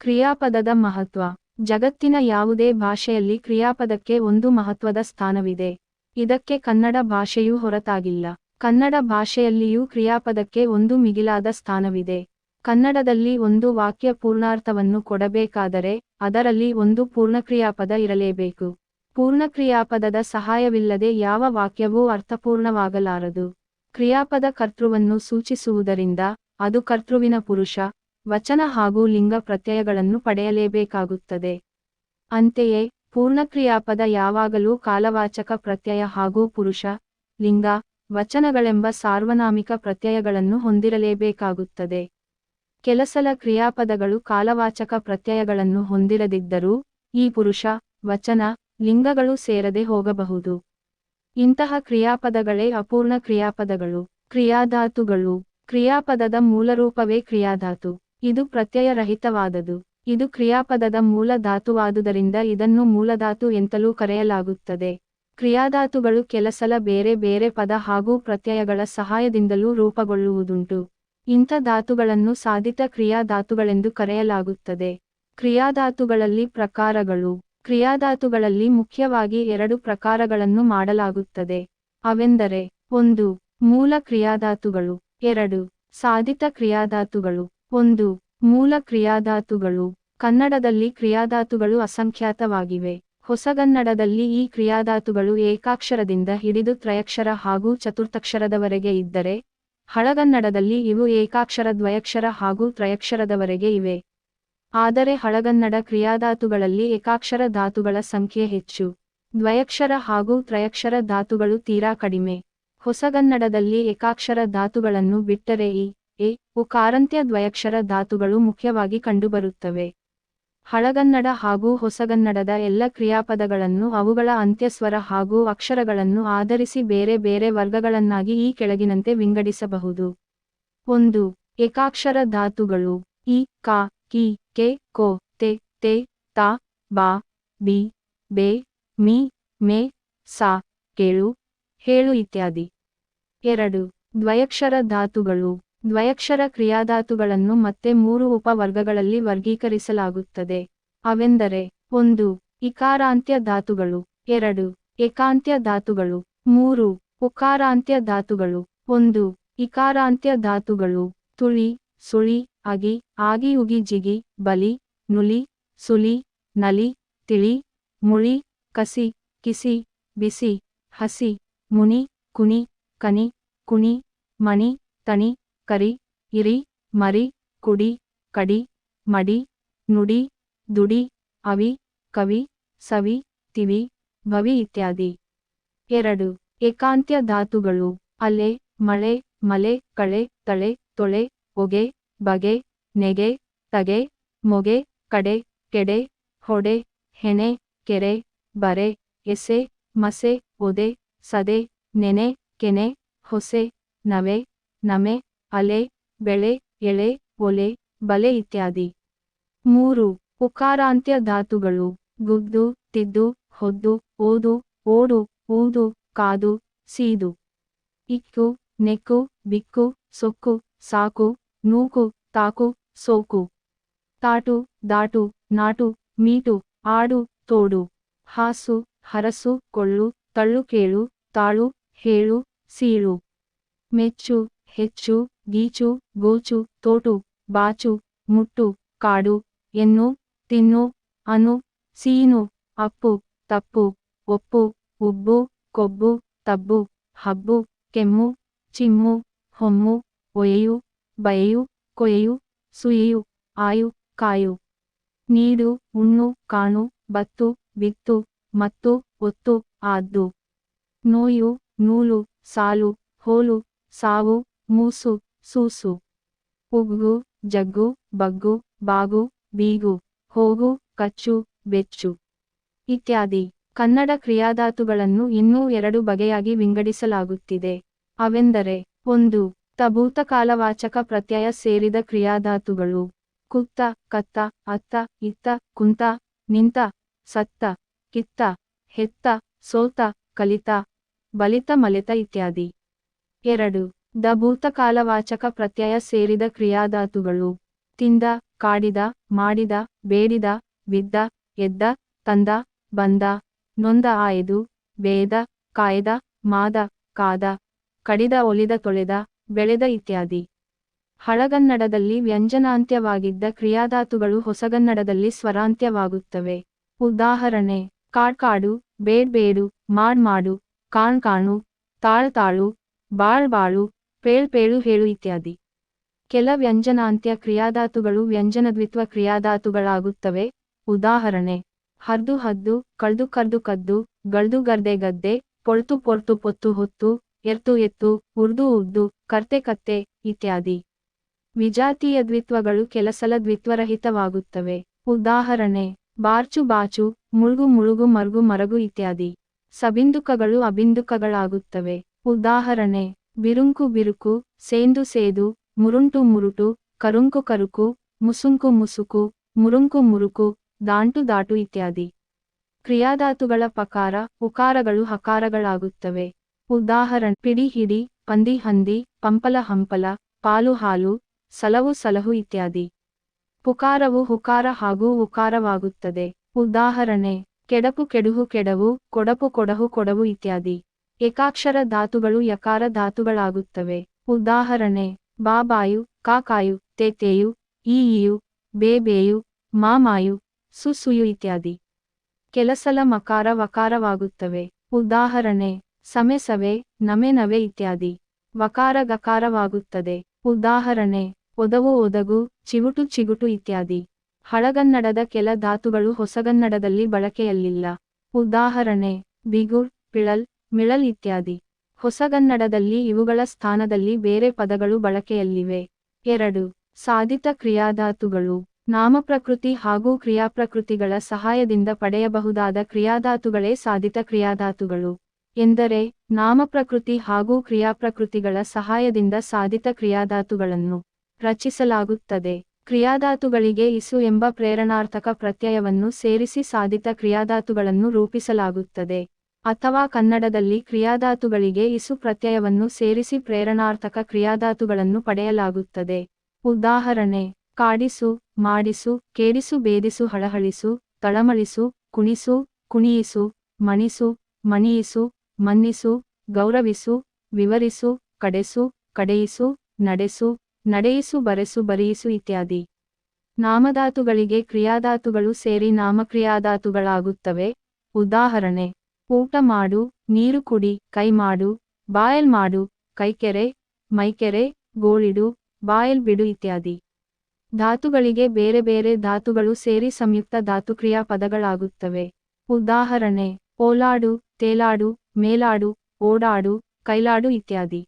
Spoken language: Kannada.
ಕ್ರಿಯಾಪದದ ಮಹತ್ವ. ಜಗತ್ತಿನ ಯಾವುದೇ ಭಾಷೆಯಲ್ಲಿ ಕ್ರಿಯಾಪದಕ್ಕೆ ಒಂದು ಮಹತ್ವದ ಸ್ಥಾನವಿದೆ. ಇದಕ್ಕೆ ಕನ್ನಡ ಭಾಷೆಯೂ ಹೊರತಾಗಿಲ್ಲ. ಕನ್ನಡ ಭಾಷೆಯಲ್ಲಿಯೂ ಕ್ರಿಯಾಪದಕ್ಕೆ ಒಂದು ಮಿಗಿಲಾದ ಸ್ಥಾನವಿದೆ. ಕನ್ನಡದಲ್ಲಿ ಒಂದು ವಾಕ್ಯ ಪೂರ್ಣಾರ್ಥವನ್ನು ಕೊಡಬೇಕಾದರೆ ಅದರಲ್ಲಿ ಒಂದು ಪೂರ್ಣಕ್ರಿಯಾಪದ ಇರಲೇಬೇಕು. ಪೂರ್ಣಕ್ರಿಯಾಪದದ ಸಹಾಯವಿಲ್ಲದೆ ಯಾವ ವಾಕ್ಯವೂ ಅರ್ಥಪೂರ್ಣವಾಗಲಾರದು. ಕ್ರಿಯಾಪದ ಕರ್ತೃವನ್ನು ಸೂಚಿಸುವುದರಿಂದ ಅದು ಕರ್ತೃವಿನ ಪುರುಷ ವಚನ ಹಾಗೂ ಲಿಂಗ ಪ್ರತ್ಯಯಗಳನ್ನು ಪಡೆಯಲೇಬೇಕಾಗುತ್ತದೆ. ಅಂತೆಯೇ, ಪೂರ್ಣಕ್ರಿಯಾಪದ ಯಾವಾಗಲೂ ಕಾಲವಾಚಕ ಪ್ರತ್ಯಯ ಹಾಗೂ ಪುರುಷ, ಲಿಂಗ, ವಚನಗಳೆಂಬ ಸಾರ್ವನಾಮಿಕ ಪ್ರತ್ಯಯಗಳನ್ನು ಹೊಂದಿರಲೇಬೇಕಾಗುತ್ತದೆ. ಕೆಲಸಲ ಕ್ರಿಯಾಪದಗಳು ಕಾಲವಾಚಕ ಪ್ರತ್ಯಯಗಳನ್ನು ಹೊಂದಿರದಿದ್ದರೂ, ಈ ಪುರುಷ, ವಚನ, ಲಿಂಗಗಳು ಸೇರದೆ ಹೋಗಬಹುದು. ಇಂತಹ ಕ್ರಿಯಾಪದಗಳೇ ಅಪೂರ್ಣ ಕ್ರಿಯಾಪದಗಳು. ಕ್ರಿಯಾಧಾತುಗಳು. ಕ್ರಿಯಾಪದದ ಮೂಲರೂಪವೇ ಕ್ರಿಯಾಧಾತು. ಇದು ಪ್ರತ್ಯಯರಹಿತವಾದದು. ಇದು ಕ್ರಿಯಾಪದದ ಮೂಲ ಧಾತುವಾದುದರಿಂದ ಇದನ್ನು ಮೂಲಧಾತು ಎಂತಲೂ ಕರೆಯಲಾಗುತ್ತದೆ. ಕ್ರಿಯಾಧಾತುಗಳು ಕೆಲಸಲ ಬೇರೆ ಬೇರೆ ಪದ ಹಾಗೂ ಪ್ರತ್ಯಯಗಳ ಸಹಾಯದಿಂದಲೂ ರೂಪಗೊಳ್ಳುವುದುಂಟು. ಇಂಥ ಧಾತುಗಳನ್ನು ಸಾಧಿತ ಕ್ರಿಯಾಧಾತುಗಳೆಂದು ಕರೆಯಲಾಗುತ್ತದೆ. ಕ್ರಿಯಾಧಾತುಗಳಲ್ಲಿ ಪ್ರಕಾರಗಳು. ಕ್ರಿಯಾಧಾತುಗಳಲ್ಲಿ ಮುಖ್ಯವಾಗಿ ಎರಡು ಪ್ರಕಾರಗಳನ್ನು ಮಾಡಲಾಗುತ್ತದೆ. ಅವೆಂದರೆ, ಒಂದು, ಮೂಲ ಕ್ರಿಯಾಧಾತುಗಳು, ಎರಡು, ಸಾಧಿತ ಕ್ರಿಯಾಧಾತುಗಳು. ಒಂದು, ಮೂಲ ಕ್ರಿಯಾಧಾತುಗಳು. ಕನ್ನಡದಲ್ಲಿ ಕ್ರಿಯಾಧಾತುಗಳು ಅಸಂಖ್ಯಾತವಾಗಿವೆ. ಹೊಸಗನ್ನಡದಲ್ಲಿ ಈ ಕ್ರಿಯಾಧಾತುಗಳು ಏಕಾಕ್ಷರದಿಂದ ಹಿಡಿದು ತ್ರಯಕ್ಷರ ಹಾಗೂ ಚತುರ್ಥಕ್ಷರದವರೆಗೆ ಇದ್ದರೆ, ಹಳಗನ್ನಡದಲ್ಲಿ ಇವು ಏಕಾಕ್ಷರ, ದ್ವಯಕ್ಷರ ಹಾಗೂ ತ್ರಯಕ್ಷರದವರೆಗೆ ಇವೆ. ಆದರೆ ಹಳಗನ್ನಡ ಕ್ರಿಯಾಧಾತುಗಳಲ್ಲಿ ಏಕಾಕ್ಷರ ಧಾತುಗಳ ಸಂಖ್ಯೆ ಹೆಚ್ಚು. ದ್ವಯಕ್ಷರ ಹಾಗೂ ತ್ರಯಕ್ಷರ ಧಾತುಗಳು ತೀರಾ ಕಡಿಮೆ. ಹೊಸಗನ್ನಡದಲ್ಲಿ ಏಕಾಕ್ಷರ ಧಾತುಗಳನ್ನು ಬಿಟ್ಟರೆ ಈ ಉಕಾರಂತ್ಯ ದ್ವಯಕ್ಷರ ಧಾತುಗಳು ಮುಖ್ಯವಾಗಿ ಕಂಡುಬರುತ್ತವೆ. ಹಳಗನ್ನಡ ಹಾಗೂ ಹೊಸಗನ್ನಡದ ಎಲ್ಲ ಕ್ರಿಯಾಪದಗಳನ್ನು ಅವುಗಳ ಅಂತ್ಯಸ್ವರ ಹಾಗೂ ಅಕ್ಷರಗಳನ್ನು ಆಧರಿಸಿ ಬೇರೆ ಬೇರೆ ವರ್ಗಗಳನ್ನಾಗಿ ಈ ಕೆಳಗಿನಂತೆ ವಿಂಗಡಿಸಬಹುದು. ಒಂದು, ಏಕಾಕ್ಷರ ಧಾತುಗಳು. ಇ ಕಾ, ಕಿ, ಕೆ, ಕೋ, ತೆ ತೆ, ತಾ, ಬಾ, ಬಿ, ಬೆ, ಮಿ, ಮೇ, ಸಾ, ಕೇಳು, ಹೇಳು ಇತ್ಯಾದಿ. ಎರಡು, ದ್ವಯಕ್ಷರ ಧಾತುಗಳು. ದ್ವಯಕ್ಷರ ಕ್ರಿಯಾಧಾತುಗಳನ್ನು ಮತ್ತೆ ಮೂರು ಉಪವರ್ಗಗಳಲ್ಲಿ ವರ್ಗೀಕರಿಸಲಾಗುತ್ತದೆ. ಅವೆಂದರೆ, ಒಂದು, ಇಕಾರಾಂತ್ಯ ಧಾತುಗಳು, ಎರಡು, ಏಕಾಂತ್ಯ ಧಾತುಗಳು, ಮೂರು, ಉಕಾರಾಂತ್ಯ ಧಾತುಗಳು, ಒಂದು, ಇಕಾರಾಂತ್ಯ ಧಾತುಗಳು, ತುಳಿ, ಸುಳಿ, ಅಗಿ, ಆಗಿ ಉಗಿ ಜಿಗಿ, ಬಲಿ, ನುಲಿ, ಸುಲಿ, ನಲಿ, ತಿಳಿ, ಮುಳಿ, ಕಸಿ, ಕಿಸಿ, ಬಿಸಿ, ಹಸಿ, ಮುನಿ, ಕುನಿ, ಕನಿ, ಕುಣಿ, ಮಣಿ, ತಣಿ ಕರಿ, ಇರಿ, ಮರಿ, ಕುಡಿ, ಕಡಿ, ಮಡಿ, ನುಡಿ, ದುಡಿ, ಅವಿ, ಕವಿ, ಸವಿ, ತಿವಿ, ಭವಿ ಇತ್ಯಾದಿ. ಎರಡು, ಏಕಾಂತ್ಯ ಧಾತುಗಳು, ಅಲೆ, ಮಳೆ, ಮಲೆ, ಕಳೆ, ತಳೆ, ತೊಳೆ, ಒಗೆ, ಬಗೆ, ನೆಗೆ, ತಗೆ, ಮೊಗೆ, ಕಡೆ, ಕೆಡೆ, ಹೊಡೆ, ಹೆಣೆ, ಕೆರೆ, ಬರೆ, ಎಸೆ, ಮಸೆ, ಒದೆ, ಸದೆ, ನೆನೆ, ಕೆನೆ, ಹೊಸೆ, ನವೆ, ನಮೆ ಅಲೆ, ಬೆಳೆ, ಎಳೆ, ಒಲೆ, ಬಲೆ ಇತ್ಯಾದಿ. ಮೂರು, ಉಕಾರಾಂತ್ಯ ಧಾತುಗಳು. ಗುದ್ದು ತಿದ್ದು, ಹೊದ್ದು, ಓದು, ಓಡು, ಊದು, ಕಾದು, ಸೀದು. ಇಕ್ಕು, ನೆಕ್ಕು, ಬಿಕ್ಕು, ಸೊಕ್ಕು, ಸಾಕು, ನೂಕು, ತಾಕು, ಸೋಕು. ತಾಟು, ದಾಟು, ನಾಟು, ಮೀಟು, ಆಡು, ತೋಡು. ಹಾಸು, ಹರಸು, ಕೊಳ್ಳು, ತಳ್ಳು, ಕೇಳು, ತಾಳು, ಹೇಳು, ಸೀಳು. ಮೆಚ್ಚು, ಹೆಚ್ಚು ಗೀಚು, ಗೋಚು, ತೋಟು, ಬಾಚು, ಮುಟ್ಟು, ಕಾಡು, ಎನ್ನು, ತಿನ್ನು, ಅನು, ಸೀನು, ಅಪ್ಪು, ತಪ್ಪು, ಒಪ್ಪು, ಉಬ್ಬು, ಕೊಬ್ಬು, ತಬ್ಬು, ಹಬ್ಬು, ಕೆಮ್ಮು, ಚಿಮ್ಮು, ಹೊಮ್ಮು, ಒಯೆಯು, ಬಯೆಯು, ಕೊಯೆಯು, ಸುಯೆಯು, ಆಯು, ಕಾಯು. ನೀಡು, ಉಣ್ಣು, ಕಾಣು, ಬತ್ತು, ಬಿತ್ತು, ಮತ್ತು, ಒತ್ತು, ಆದ್ದು. ನೋಯು, ನೂಲು, ಸಾಲು, ಹೋಲು, ಸಾವು, ಮೂಸು ಸೂಸು. ಉಗ್ಗು, ಜಗ್ಗು, ಬಗ್ಗು, ಬಾಗು, ಬೀಗು, ಹೋಗು, ಕಚ್ಚು, ಬೆಚ್ಚು ಇತ್ಯಾದಿ. ಕನ್ನಡ ಕ್ರಿಯಾಧಾತುಗಳನ್ನು ಇನ್ನೂ ಎರಡು ಬಗೆಯಾಗಿ ವಿಂಗಡಿಸಲಾಗುತ್ತಿದೆ. ಅವೆಂದರೆ, ಒಂದು ತಭೂತಕಾಲವಾಚಕ ಪ್ರತ್ಯಯ ಸೇರಿದ ಕ್ರಿಯಾಧಾತುಗಳು. ಕುತ್ತ, ಕತ್ತ, ಅತ್ತ, ಇತ್ತ, ಕುಂತ, ನಿಂತ, ಸತ್ತ, ಕಿತ್ತ, ಹೆತ್ತ, ಸೋತ, ಕಲಿತ, ಬಲಿತ, ಮಲಿತ ಇತ್ಯಾದಿ. ಎರಡು. ದ ಭೂತಕಾಲವಾಚಕ ಪ್ರತ್ಯಯ ಸೇರಿದ ಕ್ರಿಯಾಧಾತುಗಳು. ತಿಂದ, ಕಾಡಿದ, ಮಾಡಿದ, ಬೇಡಿದ, ಬಿದ್ದ, ಎದ್ದ, ತಂದ, ಬಂದ, ನೊಂದ, ಆಯ್ದು, ಬೇದ, ಕಾಯ್ದ, ಮಾದ, ಕಾದ, ಕಡಿದ, ಒಲಿದ, ತೊಳೆದ, ಬೆಳೆದ ಇತ್ಯಾದಿ. ಹಳಗನ್ನಡದಲ್ಲಿ ವ್ಯಂಜನಾಂತ್ಯವಾಗಿದ್ದ ಕ್ರಿಯಾಧಾತುಗಳು ಹೊಸಗನ್ನಡದಲ್ಲಿ ಸ್ವರಾಂತ್ಯವಾಗುತ್ತವೆ. ಉದಾಹರಣೆ ಕಾಡ್ಕಾಡು ಬೇಡ್ಬೇಡು ಮಾಡು, ಕಾಣ್ ಕಾಣು, ತಾಳ್ ತಾಳು, ಬಾಳ್ ಬಾಳು ಪೇಳ್ ಪೇಳು ಹೇಳು ಇತ್ಯಾದಿ. ಕೆಲ ವ್ಯಂಜನಾಂತ್ಯ ಕ್ರಿಯಾಧಾತುಗಳು ವ್ಯಂಜನದ್ವಿತ್ವ ಕ್ರಿಯಾಧಾತುಗಳಾಗುತ್ತವೆ. ಉದಾಹರಣೆ, ಹರ್ದು ಹದ್ದು, ಕಳ್ದು ಕರ್ದು ಕದ್ದು, ಗಳ್ದು ಗರ್ದೆ ಗದ್ದೆ, ಪೊಳ್ತು ಪೊರ್ತು ಪೊತ್ತು ಹೊತ್ತು, ಎರ್ತು ಎತ್ತು, ಉರ್ದು ಉದ್ದು ಕರ್ತೆ ಕತ್ತೆ ಇತ್ಯಾದಿ. ವಿಜಾತೀಯ ದ್ವಿತ್ವಗಳು ಕೆಲಸಲ ದ್ವಿತ್ವರಹಿತವಾಗುತ್ತವೆ. ಉದಾಹರಣೆ, ಬಾರ್ಚು ಬಾಚು, ಮುಳುಗು ಮುಳುಗು ಮರುಗು ಮರಗು ಇತ್ಯಾದಿ. ಸಬಿಂದುಕಗಳು ಅಬಿಂದುಕಗಳಾಗುತ್ತವೆ. ಉದಾಹರಣೆ ಬಿರುಂಕು ಬಿರುಕು, ಸೇಂದು ಸೇದು, ಮುರುಂಟು ಮುರುಟು, ಕರುಂಕು ಕರುಕು, ಮುಸುಂಕು ಮುಸುಕು, ಮುರುಂಕು ಮುರುಕು, ದಾಂಟು ದಾಟು ಇತ್ಯಾದಿ. ಕ್ರಿಯಾಧಾತುಗಳ ಪಕಾರ, ಉಕಾರಗಳು ಹಕಾರಗಳಾಗುತ್ತವೆ. ಉದಾಹರಣೆ, ಪಿಡಿ ಹಿಡಿ, ಪಂದಿ ಹಂದಿ, ಪಂಪಲ ಹಂಪಲ, ಪಾಲು ಹಾಲು, ಸಲವು ಸಲಹು ಇತ್ಯಾದಿ. ಪುಕಾರವು ಹುಕಾರ ಹಾಗೂ ಉಕಾರವಾಗುತ್ತದೆ. ಉದಾಹರಣೆ, ಕೆಡಪು ಕೆಡುಹು ಕೆಡವು, ಕೊಡಪು ಕೊಡಹು ಕೊಡವು ಇತ್ಯಾದಿ. ಏಕಾಕ್ಷರ ಧಾತುಗಳು ಯಕಾರ ಧಾತುಗಳಾಗುತ್ತವೆ. ಉದಾಹರಣೆ, ಬಾಬಾಯು, ಕಾಕಾಯು, ತೇತೆಯು ಈಯು ಬೇಬೇಯು, ಮಾಮಾಯು, ಸುಸುಯು ಇತ್ಯಾದಿ. ಕೆಲಸಲ ಮಕಾರ ವಕಾರವಾಗುತ್ತವೆ. ಉದಾಹರಣೆ ಸಮೆ ಸವೆ ನಮೆ ನವೆ ಇತ್ಯಾದಿ. ವಕಾರ ಗಕಾರವಾಗುತ್ತದೆ. ಉದಾಹರಣೆ, ಒದವು ಒದಗು ಚಿಗುಟು ಚಿಗುಟು ಇತ್ಯಾದಿ. ಹಳಗನ್ನಡದ ಕೆಲ ಧಾತುಗಳು ಹೊಸಗನ್ನಡದಲ್ಲಿ ಬಳಕೆಯಲ್ಲಿಲ್ಲ. ಉದಾಹರಣೆ ಬಿಗುಳ್ ಪಿಳಲ್ ಮಿಳಲ್ ಇತ್ಯಾದಿ. ಹೊಸಗನ್ನಡದಲ್ಲಿ ಇವುಗಳ ಸ್ಥಾನದಲ್ಲಿ ಬೇರೆ ಪದಗಳು ಬಳಕೆಯಲ್ಲಿವೆ. ಎರಡು. ಸಾಧಿತ ಕ್ರಿಯಾಧಾತುಗಳು. ನಾಮಪ್ರಕೃತಿ ಹಾಗೂ ಕ್ರಿಯಾಪ್ರಕೃತಿಗಳ ಸಹಾಯದಿಂದ ಪಡೆಯಬಹುದಾದ ಕ್ರಿಯಾಧಾತುಗಳೇ ಸಾಧಿತ ಕ್ರಿಯಾಧಾತುಗಳು. ಎಂದರೆ, ನಾಮಪ್ರಕೃತಿ ಹಾಗೂ ಕ್ರಿಯಾಪ್ರಕೃತಿಗಳ ಸಹಾಯದಿಂದ ಸಾಧಿತ ಕ್ರಿಯಾಧಾತುಗಳನ್ನು ರಚಿಸಲಾಗುತ್ತದೆ. ಕ್ರಿಯಾಧಾತುಗಳಿಗೆ ಇಸು ಎಂಬ ಪ್ರೇರಣಾರ್ಥಕ ಪ್ರತ್ಯಯವನ್ನು ಸೇರಿಸಿ ಸಾಧಿತ ಕ್ರಿಯಾಧಾತುಗಳನ್ನು ರೂಪಿಸಲಾಗುತ್ತದೆ. ಅಥವಾ ಕನ್ನಡದಲ್ಲಿ ಕ್ರಿಯಾಧಾತುಗಳಿಗೆ ಇಸು ಪ್ರತ್ಯಯವನ್ನು ಸೇರಿಸಿ ಪ್ರೇರಣಾರ್ಥಕ ಕ್ರಿಯಾಧಾತುಗಳನ್ನು ಪಡೆಯಲಾಗುತ್ತದೆ. ಉದಾಹರಣೆ, ಕಾಡಿಸು, ಮಾಡಿಸು ಕೇರಿಸು ಬೇದಿಸು, ಹಳಹಳಿಸು, ತಳಮಳಿಸು, ಕುಣಿಸು, ಕುಣಿಯಿಸು, ಮಣಿಸು, ಮಣಿಯಿಸು, ಮನ್ನಿಸು, ಗೌರವಿಸು, ವಿವರಿಸು, ಕಡೆಸು, ಕಡೆಯಿಸು, ನಡೆಸು, ನಡೆಯಿಸು, ಬರೆಸು, ಬರೆಯಿಸು ಇತ್ಯಾದಿ. ನಾಮಧಾತುಗಳಿಗೆ ಕ್ರಿಯಾಧಾತುಗಳು ಸೇರಿ ನಾಮಕ್ರಿಯಾಧಾತುಗಳಾಗುತ್ತವೆ. ಉದಾಹರಣೆ ಊಟ ಮಾಡು, ನೀರು ಕುಡಿ, ಕೈ ಮಾಡು, ಬಾಯಲ್ ಮಾಡು ಕೈಕೆರೆ ಮೈಕೆರೆ ಗೋಳಿಡು, ಬಾಯಲ್ ಬಿಡು ಇತ್ಯಾದಿ. ಧಾತುಗಳಿಗೆ ಬೇರೆ ಬೇರೆ ಧಾತುಗಳು ಸೇರಿ ಸಂಯುಕ್ತ ಧಾತುಕ್ರಿಯಾ ಪದಗಳಾಗುತ್ತವೆ. ಉದಾಹರಣೆ, ಓಲಾಡು, ತೇಲಾಡು, ಮೇಲಾಡು, ಓಡಾಡು, ಕೈಲಾಡು ಇತ್ಯಾದಿ.